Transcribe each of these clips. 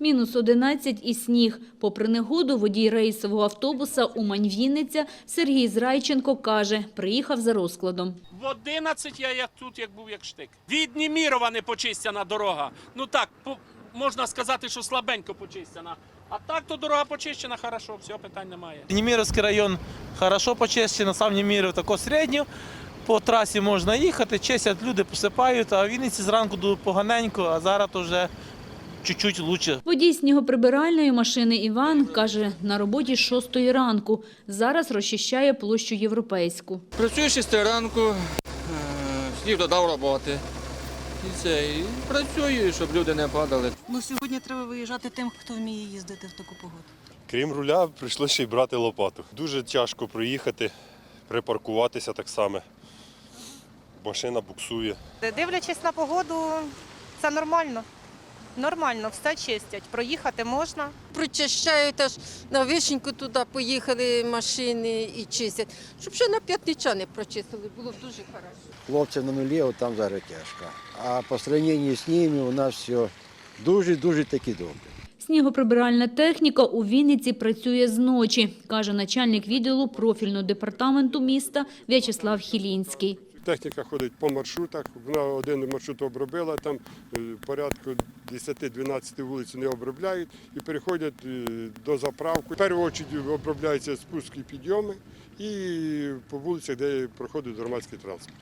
Мінус 11 і сніг. Попри негоду, водій рейсового автобуса Умань-Вінниця Сергій Зрайченко каже, приїхав за розкладом. В 11 я як тут, як був як штик. Від Німірова не почистяна дорога. Ну так, по, можна сказати, що слабенько почистяна. А так то дорога почищена, хорошо, все, питань немає. Німіровський район хорошо почищено, сам Німіров тако середньо. По трасі можна їхати, чистять, люди посипають, а в Вінниці зранку дуже поганенько, а зараз вже чуть-чуть краще. Водій снігоприбиральної машини Іван каже, на роботі з 6 ранку. Зараз розчищає площу європейську. Працюю з 6 ранку, е, слів додав роботи. І це, і працюю, щоб люди не падали. Ну, сьогодні треба виїжджати тим, хто вміє їздити в таку погоду. Крім руля, прийшлося ще й брати лопату. Дуже тяжко проїхати, припаркуватися так само. Машина буксує. Дивлячись на погоду, це нормально. Нормально, все чистять. Проїхати можна. прочищають аж на вишеньку туди поїхали машини і чистять. Щоб ще на п'ятничани прочистили, було б дуже хорошо. Хлопці на нулі, от там зараз тяжко. А по сравнению з ними у нас все дуже-дуже таки добре. Снігоприбиральна техніка у Вінниці працює зночі, каже начальник відділу профільного департаменту міста В'ячеслав Хілінський. Техніка ходить по маршрутах. Вона один маршрут обробила, там е, порядку 10-12 вулиць не обробляють і переходять е, до заправки. В першу чергу обробляються спуски і підйоми і по вулицях, де проходить громадський транспорт.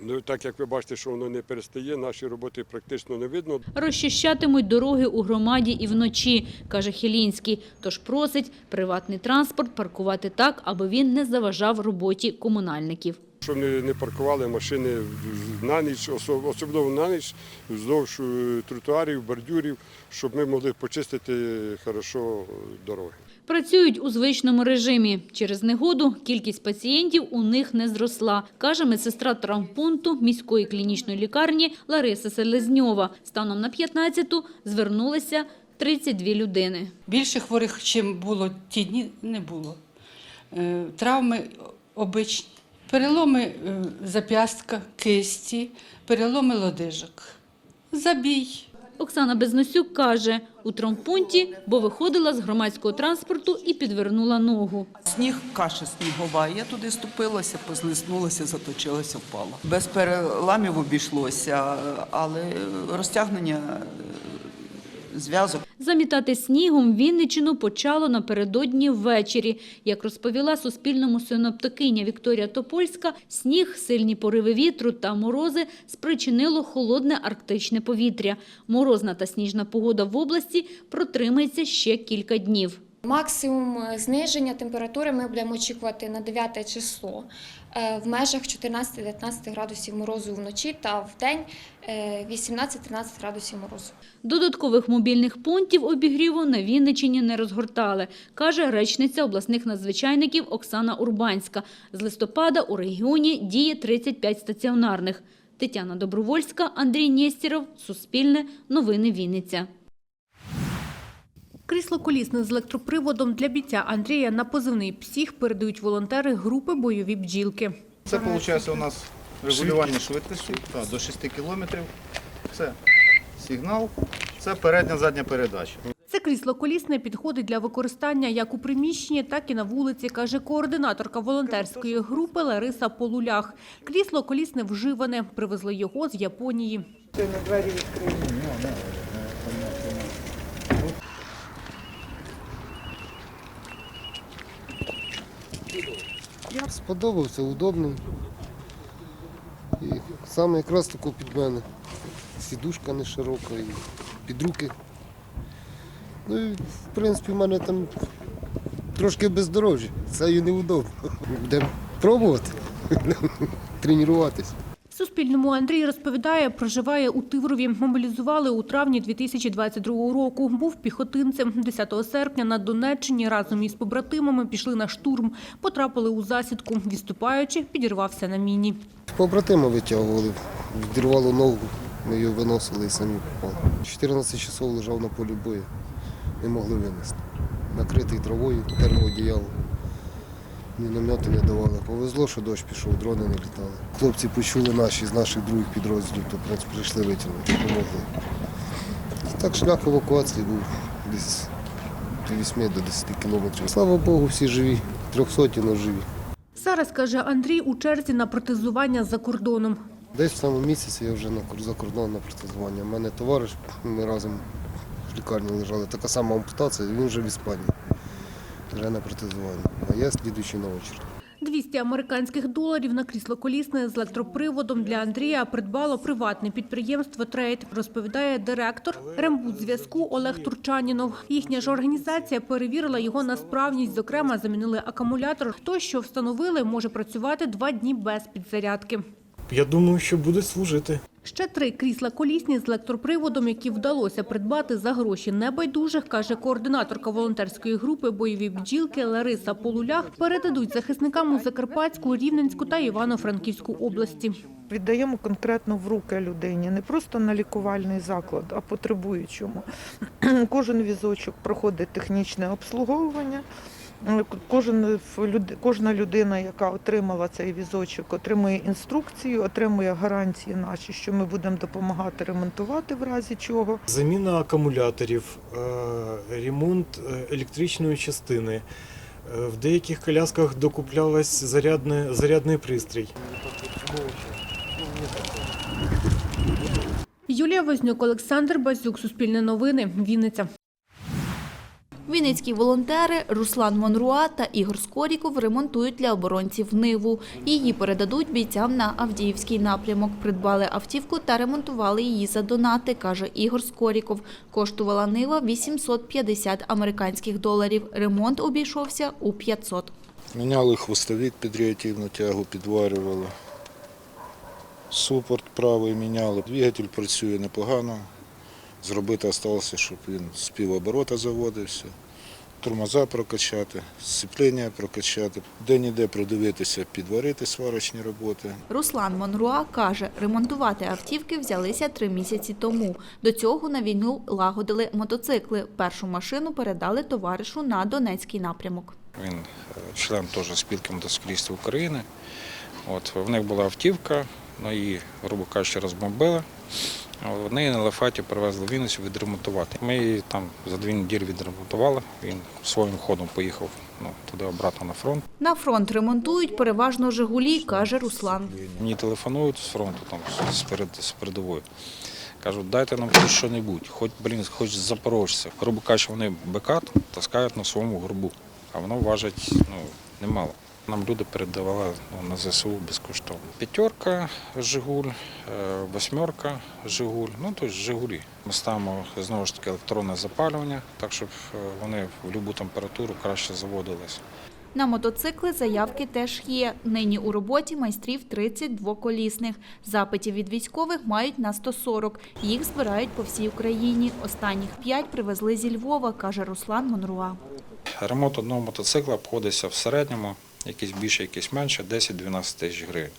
Ну, так як ви бачите, що воно не перестає, наші роботи практично не видно. Розчищатимуть дороги у громаді і вночі, каже Хілінський. Тож просить приватний транспорт паркувати так, аби він не заважав роботі комунальників. Щоб не, не паркували машини на ніч, особливо на ніч, вздовж е, тротуарів, бордюрів, щоб ми могли почистити хорошо дороги. Працюють у звичному режимі. Через негоду кількість пацієнтів у них не зросла, каже медсестра травмпункту міської клінічної лікарні Лариса Селезньова. Станом на 15-ту звернулися 32 людини. Більше хворих, чим було ті дні, не було. Е, Травми обичні. Переломи е, зап'ястка, кисті, переломи лодижок. Забій. Оксана Безносюк каже, у травмпункті, бо виходила з громадського транспорту і підвернула ногу. Сніг, каша снігова. Я туди ступилася, позлиснулася, заточилася, впала. Без переламів обійшлося, але розтягнення зв'язок. Замітати снігом Вінничину почало напередодні ввечері. Як розповіла Суспільному синоптикиня Вікторія Топольська, сніг, сильні пориви вітру та морози спричинило холодне арктичне повітря. Морозна та сніжна погода в області протримається ще кілька днів. Максимум е, зниження температури ми будемо очікувати на 9 число е, в межах 14-19 градусів морозу вночі та в день е, 18-13 градусів морозу. Додаткових мобільних пунктів обігріву на Вінничині не розгортали, каже речниця обласних надзвичайників Оксана Урбанська. З листопада у регіоні діє 35 стаціонарних. Тетяна Добровольська, Андрій Нєстєров, Суспільне, Новини Вінниця. Крісло колісне з електроприводом для бійця Андрія на позивний «Псих» передають волонтери групи «Бойові бджілки». Це виходить у нас регулювання швидкості та, до 6 кілометрів. Це сигнал, це передня задня передача. Це крісло колісне підходить для використання як у приміщенні, так і на вулиці, каже координаторка волонтерської групи Лариса Полулях. Крісло колісне вживане. Привезли його з Японії. Сподобався, удобний. І саме якраз тако під мене. Сідушка не широка і під руки. Ну і в принципі в мене там трошки бездорожжя. Це і неудобно. Будемо пробувати, тренуватися. Суспільному Андрій розповідає, проживає у Тиврові. Мобілізували у травні 2022 року. Був піхотинцем. 10 серпня на Донеччині разом із побратимами пішли на штурм. Потрапили у засідку. Відступаючи, підірвався на міні. Побратима витягували, відірвало ногу. Ми його виносили і самі попали. 14 часов лежав на полі бою. Не могли винести. Накритий травою, термоодіяло. Міномети не давали. Повезло, що дощ пішов, дрони не літали. Хлопці почули наші з наших других підрозділів, то прийшли витягнути, допомогли. І так шлях евакуації був десь від 8 до 10 кілометрів. Слава Богу, всі живі, трьохсоті, живі. Зараз, каже Андрій, у черзі на протезування за кордоном. Десь в самому місяці я вже за кордоном на протезування. У мене товариш, ми разом в лікарні лежали. Така сама ампутація, він вже в Іспанії. Вже на. А я слідуючий на очередь. 200 американських доларів на крісло колісне з електроприводом для Андрія придбало приватне підприємство «Трейд», розповідає директор рембудзв'язку Олег Турчанінов. Їхня ж організація перевірила його на справність, зокрема замінили акумулятор. Той, що встановили, може працювати два дні без підзарядки. Я думаю, що буде служити. Ще три крісла колісні з електроприводом, які вдалося придбати за гроші небайдужих, каже координаторка волонтерської групи «Бойові бджілки» Лариса Полулях, передадуть захисникам у Закарпатську, Рівненську та Івано-Франківську області. Віддаємо конкретно в руки людині, не просто на лікувальний заклад, а потребуючому. Кожен візочок проходить технічне обслуговування. Е, Кожен, люд- кожна людина, яка отримала цей візочок, отримує інструкцію, отримує гарантії наші, що ми будемо допомагати ремонтувати в разі чого. Заміна акумуляторів, е, ремонт е, електричної частини. Е, В деяких колясках докуплялась зарядне, зарядний пристрій. Юлія Вознюк, Олександр Базюк, Суспільне новини, Вінниця. Вінницькі волонтери Руслан Монруа та Ігор Скоріков ремонтують для оборонців Ниву. Її передадуть бійцям на Авдіївський напрямок. Придбали автівку та ремонтували її за донати, каже Ігор Скоріков. Коштувала Нива 850 американських доларів. Ремонт обійшовся у 500. Міняли хвостовик під реактивну тягу, підварювали. Супорт правий міняли. Двигатель працює непогано. Зробити залишилося, щоб він з півоборота заводився. Тормоза прокачати, сцеплення прокачати, де-ніде продивитися, підварити сварочні роботи. Руслан Монруа каже, ремонтувати автівки взялися три місяці тому. До цього на війну лагодили мотоцикли. Першу машину передали товаришу на Донецький напрямок. Він е, член теж спілки мотоциклістів України. От, в них була автівка, ну, її, грубо кажучи, розбомбили. Вони на Лефаті привезли в Вінницю відремонтувати. Ми її там за дві неділі відремонтували. Він своїм ходом поїхав ну, туди обратно на фронт. На фронт ремонтують переважно «Жигулі», каже Руслан. Мені телефонують з фронту, там, з, перед, з передової. Кажуть, дайте нам хоч що-небудь, хоч, блін, хоч запорожця. Грубо кажучи, вони БК таскають на своєму горбу, а воно важить ну, немало. Нам люди передавали ну, на ЗСУ безкоштовно. П'ятерка Жигуль, е, восьмерка Жигуль, ну тобто Жигулі. Ми ставимо знову ж таки електронне запалювання, так щоб е, вони в будь-яку температуру краще заводились. На мотоцикли заявки теж є. Нині у роботі майстрів 30 двоколісних. Запитів від військових мають на 140. Їх збирають по всій Україні. Останніх п'ять привезли зі Львова, каже Руслан Монруа. Ремонт одного мотоцикла обходиться в середньому, якийсь більше, якийсь менше, 10-12 тисяч гривень.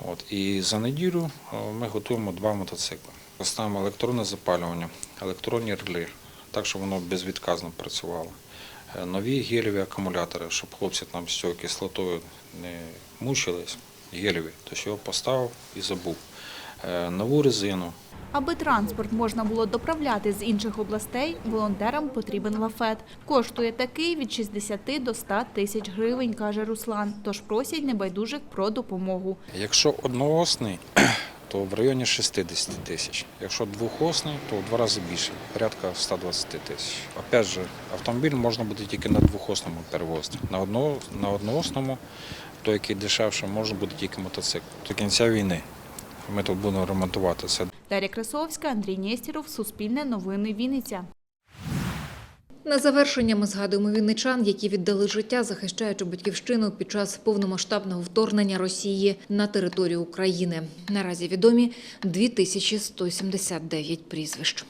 От, і за неділю е, ми готуємо два мотоцикли. Поставимо електронне запалювання, електронні релі, так, щоб воно безвідказно працювало. Е, Нові гелеві акумулятори, щоб хлопці там з цією кислотою не мучились, гелеві, тобто його поставив і забув. Е, Нову резину, Аби транспорт можна було доправляти з інших областей, волонтерам потрібен лафет. Коштує такий від 60 до 100 тисяч гривень, каже Руслан. Тож просять небайдужих про допомогу. Якщо одноосний, то в районі 60 тисяч. Якщо двохосний, то в два рази більше, порядка 120 тисяч. Опять же, автомобіль можна буде тільки на двохосному перевозити. На, одно, на одноосному, той, який дешевше, може бути тільки мотоцикл. До кінця війни ми тут будемо ремонтуватися. Дар'я Красовська, Андрій Нєстіров, Суспільне новини Вінниця. На завершення ми згадуємо вінничан, які віддали життя, захищаючи батьківщину під час повномасштабного вторгнення Росії на територію України. Наразі відомі 2179 прізвищ.